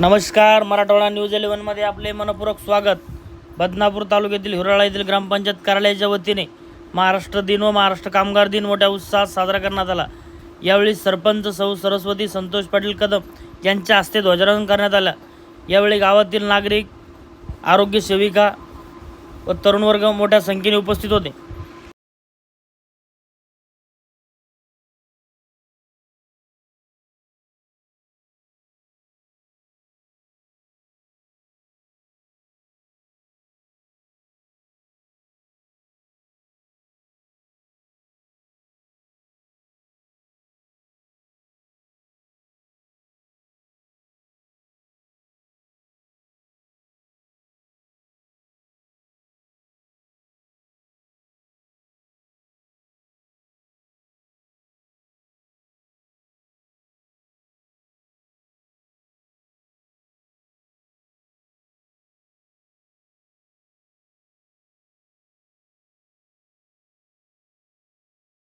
नमस्कार मराठवाडा न्यूज इलेव्हनमध्ये आपले मनपूरक स्वागत. बदनापूर तालुक्यातील हिराळा येथील ग्रामपंचायत कार्यालयाच्या वतीने महाराष्ट्र दिन व महाराष्ट्र कामगार दिन मोठ्या उत्साहात साजरा करण्यात आला. यावेळी सरपंच सौ सरस्वती संतोष पाटील कदम यांच्या हस्ते ध्वजारोहण करण्यात आलं. यावेळी गावातील नागरिक आरोग्य सेविका व तरुण वर्ग मोठ्या संख्येने उपस्थित होते.